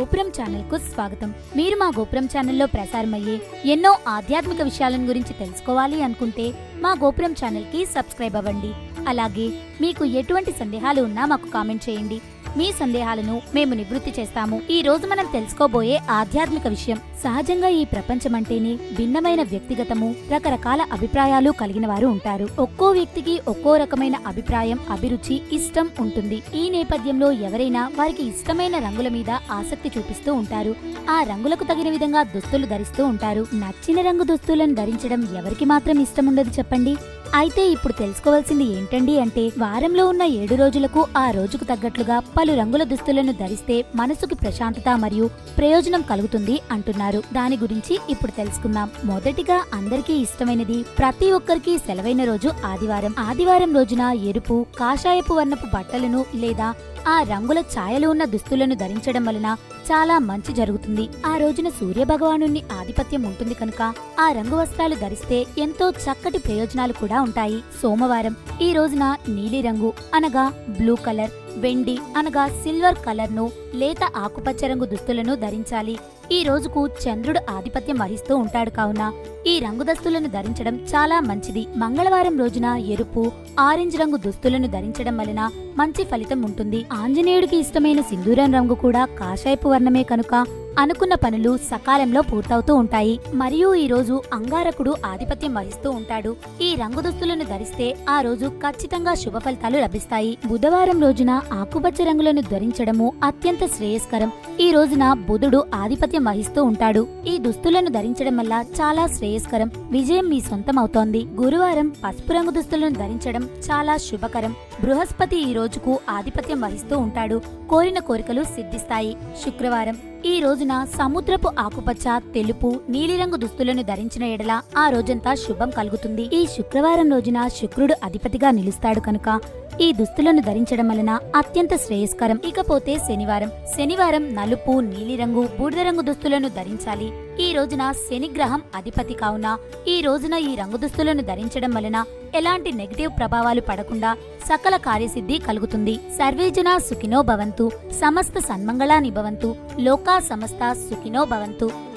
గోపురం ఛానల్కు స్వాగతం. మీరు మా గోపురం ఛానల్లో ప్రసారమయ్యే ఎన్నో ఆధ్యాత్మిక విషయాలను గురించి తెలుసుకోవాలి అనుకుంటే మా గోపురం ఛానల్కి సబ్స్క్రైబ్ అవ్వండి. అలాగే మీకు ఎటువంటి సందేహాలు ఉన్నా మాకు కామెంట్ చేయండి. మీ సందేహాలను మేము నివృత్తి చేస్తాము. ఈ రోజు మనం తెలుసుకోబోయే ఆధ్యాత్మిక విషయం. సహజంగా ఈ ప్రపంచం అంటేనే భిన్నమైన వ్యక్తిగతము రకరకాల అభిప్రాయాలు కలిగిన వారు ఉంటారు. ఒక్కో వ్యక్తికి ఒక్కో రకమైన అభిప్రాయం అభిరుచి ఇష్టం ఉంటుంది. ఈ నేపథ్యంలో ఎవరైనా వారికి ఇష్టమైన రంగుల మీద ఆసక్తి చూపిస్తూ ఉంటారు. ఆ రంగులకు తగిన విధంగా దుస్తులు ధరిస్తూ ఉంటారు. నచ్చిన రంగు దుస్తులను ధరించడం ఎవరికి మాత్రం ఇష్టం ఉండదు చెప్పండి? అయితే ఇప్పుడు తెలుసుకోవాల్సింది ఏంటండి అంటే వారంలో ఉన్న ఏడు రోజులకు ఆ రోజుకు తగ్గట్లుగా పలు రంగుల దుస్తులను ధరిస్తే మనసుకు ప్రశాంతత మరియు ప్రయోజనం కలుగుతుంది అంటున్నారు. దాని గురించి ఇప్పుడు తెలుసుకుందాం. మొదటిగా అందరికీ ఇష్టమైనది ప్రతి ఒక్కరికి సెలవైన రోజు ఆదివారం. ఆదివారం రోజున ఎరుపు కాషాయపు వర్ణపు బట్టలను లేదా ఆ రంగుల ఛాయలు ఉన్న దుస్తులను ధరించడం వలన చాలా మంచి జరుగుతుంది. ఆ రోజున సూర్యభగవాను ఆధిపత్యం ఉంటుంది కనుక ఆ రంగు వస్త్రాలు ధరిస్తే ఎంతో చక్కటి ప్రయోజనాలు కూడా ఉంటాయి. సోమవారం ఈ రోజున నీలిరంగు అనగా బ్లూ కలర్ వెండి అనగా సిల్వర్ కలర్ను లేత ఆకుపచ్చ రంగు దుస్తులను ధరించాలి. ఈ రోజుకు చంద్రుడు ఆధిపత్యం వహిస్తూ ఉంటాడు కావున ఈ రంగు దుస్తులను ధరించడం చాలా మంచిది. మంగళవారం రోజున ఎరుపు ఆరెంజ్ రంగు దుస్తులను ధరించడం వలన మంచి ఫలితం ఉంటుంది. ఆంజనేయుడికి ఇష్టమైన సింధూరం రంగు కూడా కాషాయపు వర్ణమే కనుక అనుకున్న పనులు సకాలంలో పూర్తవుతూ ఉంటాయి. మరియు ఈ రోజు అంగారకుడు ఆధిపత్యం వహిస్తూ ఉంటాడు. ఈ రంగు దుస్తులను ధరిస్తే ఆ రోజు ఖచ్చితంగా శుభ ఫలితాలు లభిస్తాయి. బుధవారం రోజున ఆకుపచ్చ రంగులను ధరించడము అత్యంత శ్రేయస్కరం. ఈ రోజున బుధుడు ఆధిపత్యం వహిస్తూ ఉంటాడు. ఈ దుస్తులను ధరించడం వల్ల చాలా శ్రేయస్కరం. విజయం మీ సొంతం అవుతోంది గురువారం పసుపు రంగు దుస్తులను ధరించడం చాలా శుభకరం. బృహస్పతి ఈ రోజుకు ఆధిపత్యం వహిస్తూ ఉంటాడు. కోరిన కోరికలు సిద్ధిస్తాయి. శుక్రవారం ఈ రోజున సముద్రపు ఆకుపచ్చ తెలుపు నీలిరంగు దుస్తులను ధరించిన ఎడల ఆ రోజంతా శుభం కలుగుతుంది. ఈ శుక్రవారం రోజున శుక్రుడు అధిపతిగా నిలుస్తాడు కనుక ఈ దుస్తులను ధరించడం వలన అత్యంత శ్రేయస్కరం. ఇకపోతే శనివారం. శనివారం నలుపు నీలిరంగు బూడిద రంగు దుస్తులను ధరించాలి. ఈ రోజున శనిగ్రహం అధిపతి కావున ఈ రోజున ఈ రంగు దుస్తులను ధరించడం వలన ఎలాంటి నెగటివ్ ప్రభావాలు పడకుండా సకల కార్యసిద్ధి కలుగుతుంది. సర్వేజన సుఖినో భవంతు. సమస్త సన్మంగళాని భవంతు. లోకా సమస్త సుఖినో భవంతు.